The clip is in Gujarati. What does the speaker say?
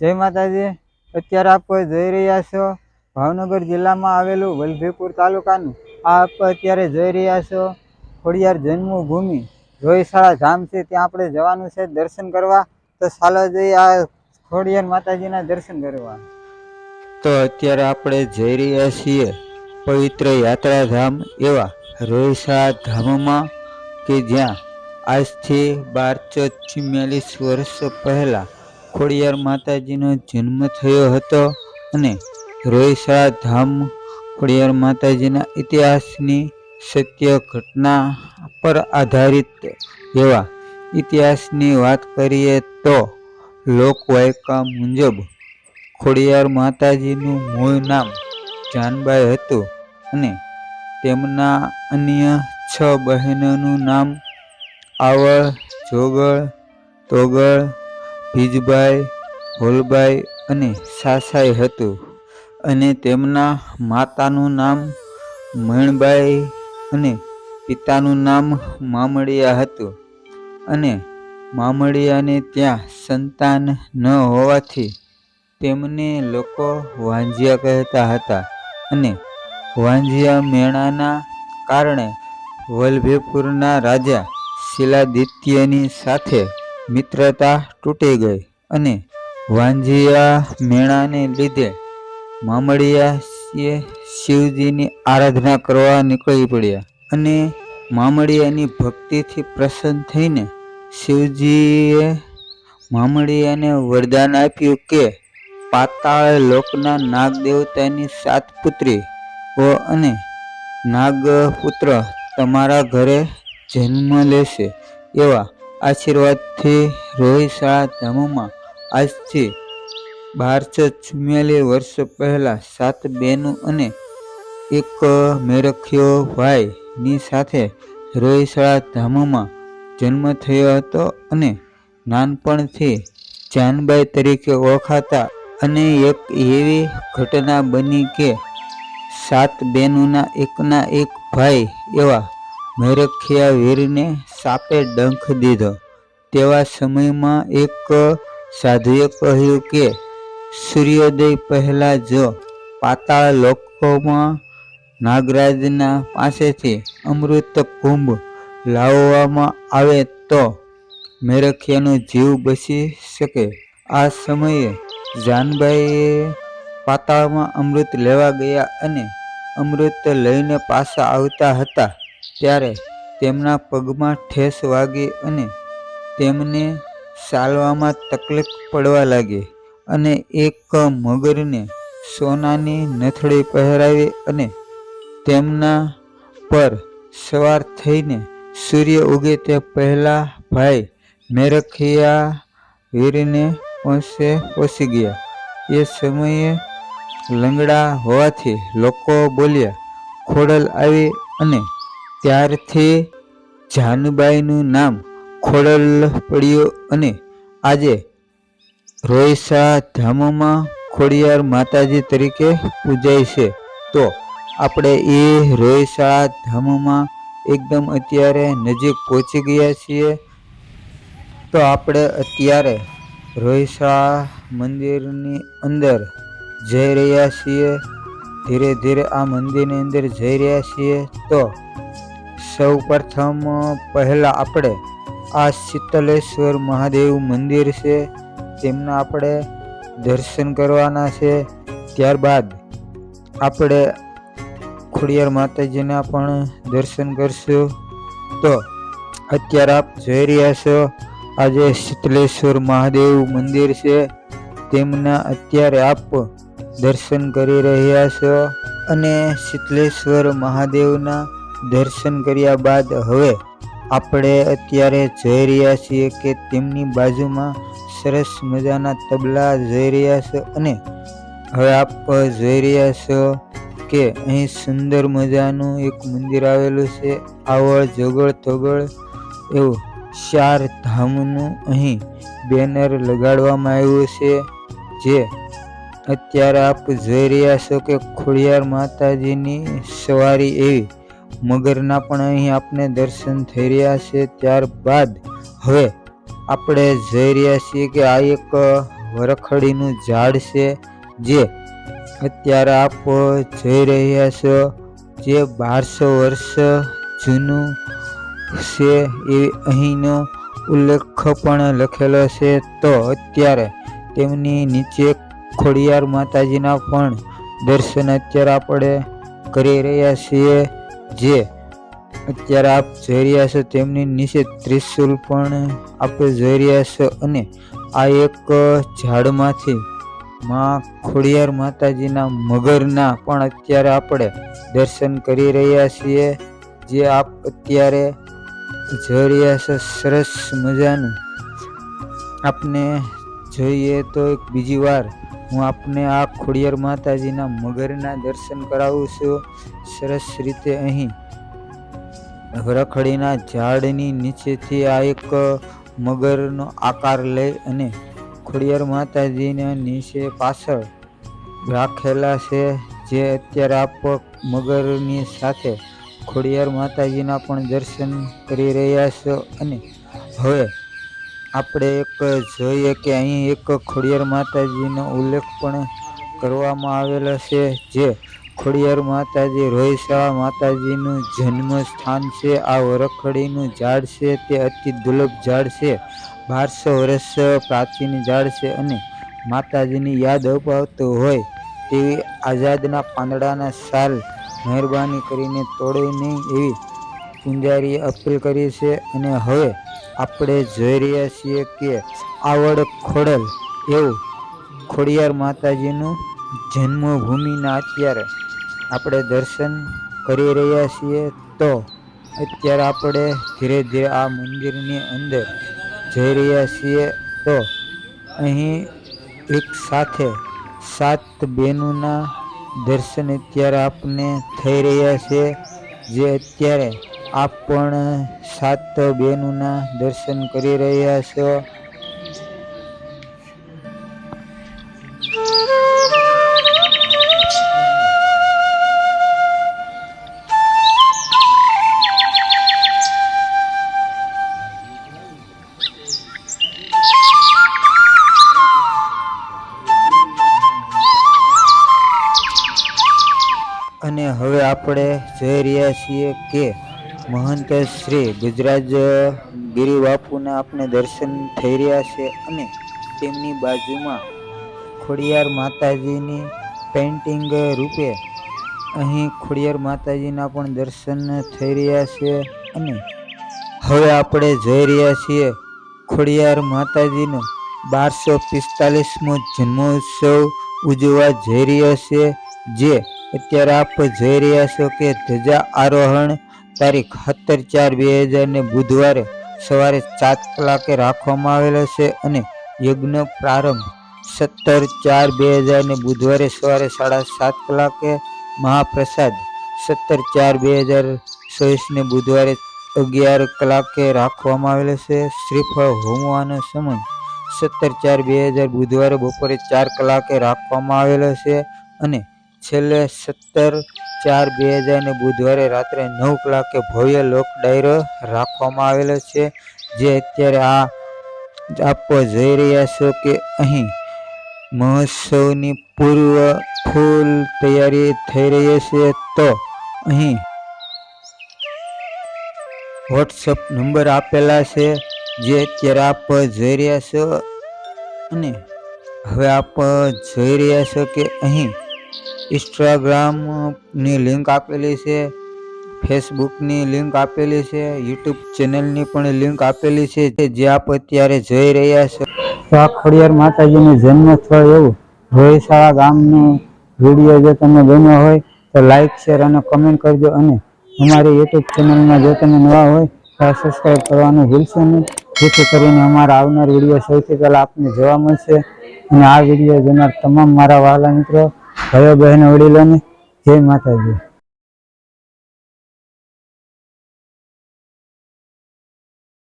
જય માતાજી. અત્યારે આપ જોઈ રહ્યા છો? ભાવનગર જિલ્લામાં આવેલું વલભીપુર તાલુકાનું. આપ અત્યારે જોઈ રહ્યા છો ખોડિયાર જન્મભૂમિ. રોયશાળા ધામ છે, ત્યાં આપણે જવાનું છે દર્શન કરવા. તો ચાલો જઈ આ ખોડિયાર માતાજીના દર્શન કરવા. તો અત્યારે આપણે જઈ રહ્યા છીએ પવિત્ર યાત્રાધામ એવા રોયશાળા ધામમાં કે જ્યાં આજથી બાર ચુમ્યાલીસ વર્ષ પહેલાં ખોડિયાર માતાજીનો જન્મ થયો હતો અને રોયશાળા ધામ ખોડિયાર માતાજીના ઇતિહાસની સત્ય ઘટના પર આધારિત એવા ઇતિહાસની વાત કરીએ તો લોકવાયકા મુજબ ખોડિયાર માતાજીનું મૂળ નામ જાનબાઈ હતું અને તેમના અન્ય છ બહેનોનું નામ આવળ, જોગળ, તોગળ ભીજબાઈ હોલભાઈ અને સાસાઈ હતું અને તેમના માતાનું નામ મણબાઈ અને પિતાનું નામ મામડિયા હતું. અને મામડિયાને ત્યાં સંતાન ન હોવાથી તેમને લોકો વાંજિયા કહેતા હતા અને વાંજિયા મેળાના કારણે વલ્લભીપુરના રાજા શિલાદિત્યની સાથે મિત્રતા તૂટી ગઈ અને વાંજીયા મેળાને લીધે મામડિયા શિવજીની આરાધના કરવા નીકળી પડ્યા અને મામડિયાની ભક્તિથી પ્રસન્ન થઈને શિવજીએ મામડિયાને વરદાન આપ્યું કે પાતાળ લોકના નાગ દેવતાની સાત પુત્રીઓ અને નાગપુત્ર તમારા ઘરે જન્મ લેશે એવા આશીર્વાદથી રોહિશાળા ધામમાં આજથી બારસો ચુમ્યાલીસ વર્ષ પહેલાં સાત બહેનો અને એક મેરખ્યો ભાઈની સાથે રોહિશાળા ધામમાં જન્મ થયો હતો અને નાનપણથી જાનબાઈ તરીકે ઓળખાતા અને એક એવી ઘટના બની કે સાત બહેનોના એકના એક ભાઈ એવા મેરખિયા વીરને સાપે ડંખ દીધો. તેવા સમયમાં એક સાધુએ કહ્યું કે, સૂર્યોદય પહેલા જો પાતાળ લોકોમાં નાગરાજના પાસેથી અમૃત કુંભ લાવવામાં આવે તો મેરખિયાનો જીવ બચી શકે. આ સમયે જાનબાઈએ પાતાળમાં અમૃત લેવા ગયા અને અમૃત લઈને પાછા આવતા હતા. ત્યારે તેમના પગમાં ઠેસ વાગી અને તેમને ચાલવામાં તકલીફ પડવા લાગી અને એક મગરને સોનાની નથડી પહેરાવી અને તેમના પર સવાર થઈને સૂર્ય ઉગે તે પહેલા ભાઈ મેરખિયા વીરને પહોંચે પહોંચી ગયા. એ સમયે લંગડા હોવાથી લોકો બોલ્યા, ખોડલ આવી અને ત્યારથી જાનુબાઈનું નામ ખોડલ પડ્યું અને આજે રોયસા ધામમાં ખોડિયાર માતાજી તરીકે પૂજાય છે. તો આપણે એ રોયસા ધામમાં એકદમ અત્યારે નજીક પહોંચી ગયા છીએ. તો આપણે અત્યારે રોયસા મંદિરની અંદર જઈ રહ્યા છીએ. ધીરે ધીરે આ મંદિરની અંદર જઈ રહ્યા છીએ. તો સૌ પ્રથમ પહેલાં આપણે આ શીતલેશ્વર મહાદેવ મંદિર છે, તેમના આપણે દર્શન કરવાના છે. ત્યારબાદ આપણે ખોડિયાર માતાજીના પણ દર્શન કરશું. તો અત્યારે આપ જોઈ રહ્યા છો આજે શીતલેશ્વર મહાદેવ મંદિર છે, તેમના અત્યારે આપ દર્શન કરી રહ્યા છો. અને શીતલેશ્વર મહાદેવના દર્શન કર્યા બાદ હવે આપણે અત્યારે જઈ રહ્યા છીએ કે તેમની બાજુમાં સરસ મજાના તબલા જઈ રહ્યા છો અને હવે આપ જોઈ રહ્યા છો કે અહીં સુંદર મજાનું એક મંદિર આવેલું છે, આવળ જગળ તગળ એવું ચાર ધામનું અહીં બેનર લગાડવામાં આવ્યું છે, જે અત્યારે આપ જોઈ રહ્યા છો કે ખોડિયાર માતાજીની સવારી એવી મગરના પણ અહીં આપને દર્શન થઈ રહ્યા છે. ત્યારબાદ હવે આપણે જઈ રહ્યા છીએ કે આ એક વરખડીનું ઝાડ છે જે અત્યારે આપ જઈ રહ્યા છો. જે બારસો વર્ષ જૂનું છે એ અહીંનો ઉલ્લેખ પણ લખેલો છે. તો અત્યારે તેમની નીચે ખોડિયાર માતાજીના પણ દર્શન અત્યારે આપણે કરી રહ્યા છીએ. જે અત્યારે આપ જોઈ રહ્યા છો તેમની નીચે ત્રિશુલ પણ આપણે જોઈ રહ્યા છો અને આ એક ઝાડમાંથી માં ખોડિયાર માતાજીના મગરના પણ અત્યારે આપણે દર્શન કરી રહ્યા છીએ. જે આપ અત્યારે જોઈ રહ્યા છો, સરસ મજાનું. આપને જોઈએ તો એક બીજી વાર હું આપને આ ખોડિયાર માતાજીના મગરના દર્શન કરાવું છું. સરસ રીતે અહીં રખડીના ઝાડની નીચેથી આ એક મગરનો આકાર લઈ અને ખોડિયાર માતાજીના નીચે પાછળ રાખેલા છે, જે અત્યારે આપ મગરની સાથે ખોડિયાર માતાજીના પણ દર્શન કરી રહ્યા છો અને હવે આપણે એક જોઈએ કે અહીં એક ખોડિયાર માતાજીનો ઉલ્લેખ પણ કરવામાં આવેલો છે, જે ખોડિયાર માતાજી રોહિશાળા માતાજીનું જન્મ સ્થાન છે, આ વરખડીનું ઝાડ છે, તે અતિ દુર્લભ ઝાડ છે, બારસો વર્ષ પ્રાચીન ઝાડ છે અને માતાજીની યાદ અપાવતું હોય તેવી આઝાદના પાંદડાના સાલ મહેરબાની કરીને તોડે નહીં એવી પૂંજારીએ અપીલ કરી છે અને હવે આપણે જોઈ રહ્યા છીએ કે આવડ ખોડલ એવું ખોડિયાર માતાજીનું જન્મભૂમિના અત્યારે આપણે દર્શન કરી રહ્યા છીએ તો અત્યારે આપણે ધીરે ધીરે આ મંદિરની અંદર જઈ રહ્યા છીએ તો અહીં એક સાથે સાત બહેનોના દર્શન અત્યારે આપને થઈ રહ્યા છે જે અત્યારે આપ પણ સાત બહેનોના દર્શન કરી રહ્યા છો. અને હવે આપણે જઈ રહ્યા છીએ કે મહંત શ્રી ગુજરાત ગિરી બાપુના આપણે દર્શન થઈ રહ્યા છે અને તેમની બાજુમાં ખોડિયાર માતાજીની પેઇન્ટિંગ રૂપે અહીં ખોડિયાર માતાજીના પણ દર્શન થઈ રહ્યા છે અને હવે આપણે જઈ રહ્યા છીએ ખોડિયાર માતાજીનો બારસો પિસ્તાલીસમો જન્મોત્સવ ઉજવવા જઈ રહ્યો છે. જે અત્યારે આપ જોઈ રહ્યા છો કે ધજા આરોહણ તારીખ સત્તર ચાર બે હજાર ને બુધવારે સવારે સાત કલાકે રાખવામાં આવેલો છે અને યજ્ઞ પ્રારંભ સત્તર ચાર બે હજાર ને બુધવારે સવારે સાડા સાત કલાકે મહાપ્રસાદ સત્તર ચાર બે હજાર ચોવીસને બુધવારે અગિયાર કલાકે રાખવામાં આવેલો છે. શ્રીફળ હોમવાનો સમય સત્તર ચાર બે હજાર બુધવારે બપોરે ચાર કલાકે રાખવામાં આવેલો છે અને છેલ્લે સત્તર ચાર બે હજાર ને બુધવારે રાત્રે નવ કલાકે ભવ્ય લોક ડાયરો રાખવામાં આવેલો છે. જે અત્યારે આ આપ જોઈ રહ્યા છો કે અહીં મહોત્સવની પૂર્વ ફૂલ તૈયારી થઈ રહી છે તો અહીં વોટ્સઅપ નંબર આપેલા છે જે અત્યારે આપ જોઈ રહ્યા છો. અને હવે આપ જોઈ રહ્યા છો કે અહીં ઇન્સ્ટાગ્રામની લિંક આપેલી છે ફેસબુકની લિંક આપેલી છે યુટ્યુબ ચેનલની પણ લિંક આપેલી છે, જે આપ અત્યારે જોઈ રહ્યા છો. તો આ ખોડિયાર માતાજીનું જન્મ સ્થળ એવું રોહિશાળા ગામની વીડિયો જો તમને ગમ્યો હોય, તો લાઈક શેર અને કમેન્ટ કરજો. અને અમારી યુટ્યુબ ચેનલમાં જો તમે નવા હોય, તો સબસ્ક્રાઈબ કરવાનું ભૂલશો નહીં. જેથી કરીને અમારા આવનાર વીડિયો સૌથી પહેલાં આપને જોવા મળશે. અને આ વીડિયો જોનાર તમામ મારા વહાલા મિત્રો ભાઈઓ બહેનો વડીલોને જય માતાજી.